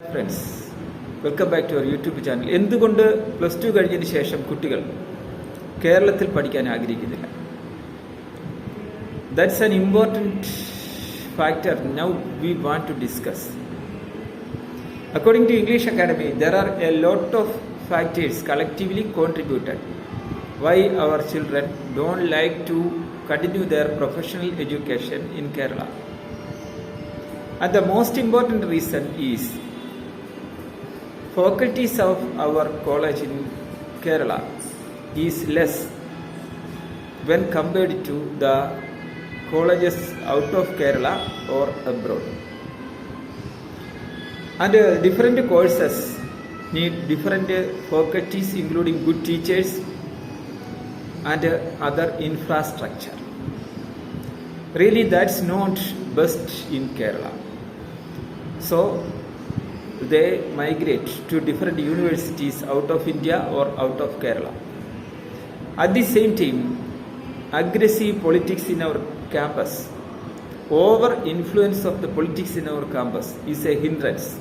Friends welcome back to our YouTube channel എന്തുകൊണ്ട് plus two കഴിഞ്ഞതിന് ശേഷം കുട്ടികൾ കേരളത്തിൽ പഠിക്കാൻ ആഗ്രഹിക്കുന്നില്ല? That's an important factor now we want to discuss according to English academy there are a lot of factors collectively contributed why our children don't like to continue their professional education in Kerala and the most important reason is faculties of our college in Kerala is less when compared to the colleges out of Kerala or abroad. And uh, different courses need different uh, faculties including good teachers and uh, other infrastructure. Really that's not best in Kerala. So they migrate to different universities out of India or out of Kerala. At the same time, aggressive politics in our campus, over influence of the politics in our campus is a hindrance,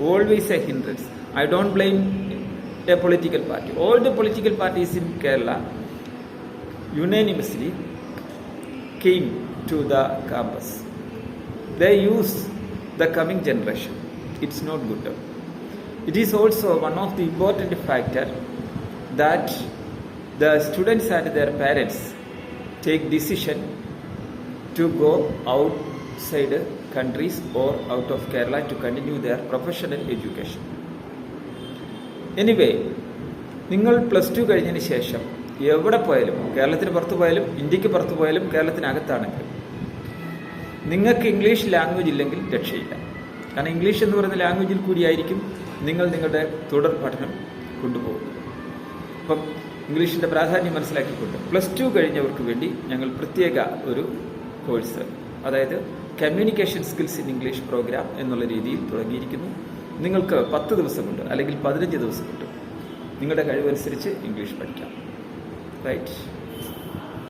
always a hindrance. I don't blame a political party. All the political parties in Kerala unanimously came to the campus. They use the coming generation. It's not good. It is also one of the important factor that the students and their parents take decision to go outside countries or out of Kerala to continue their professional education. Anyway നിങ്ങൾ plus two കഴിഞ്ഞതിന് ശേഷം എവിടെ പോയാലും കേരളത്തിന് പുറത്ത് പോയാലും ഇന്ത്യയ്ക്ക് പുറത്ത് പോയാലും കേരളത്തിനകത്താണെങ്കിലും നിങ്ങൾക്ക് ഇംഗ്ലീഷ് ലാംഗ്വേജ് ഇല്ലെങ്കിൽ രക്ഷയില്ല കാരണം ഇംഗ്ലീഷ് എന്ന് പറയുന്ന ലാംഗ്വേജിൽ കൂടിയായിരിക്കും നിങ്ങൾ നിങ്ങളുടെ തുടർ പഠനം കൊണ്ടുപോകുന്നത്. അപ്പം ഇംഗ്ലീഷിന്റെ പ്രാധാന്യം മനസ്സിലാക്കിക്കൊണ്ട് പ്ലസ് ടു കഴിഞ്ഞവർക്ക് വേണ്ടി ഞങ്ങൾ പ്രത്യേക ഒരു കോഴ്സ് അതായത് communication skills in English programme എന്നുള്ള രീതിയിൽ തുടങ്ങിയിരിക്കുന്നു. നിങ്ങൾക്ക് പത്ത് ദിവസമുണ്ട് അല്ലെങ്കിൽ പതിനഞ്ച് ദിവസമുണ്ട്. നിങ്ങളുടെ കഴിവനുസരിച്ച് ഇംഗ്ലീഷ് പഠിക്കാം. റൈറ്റ്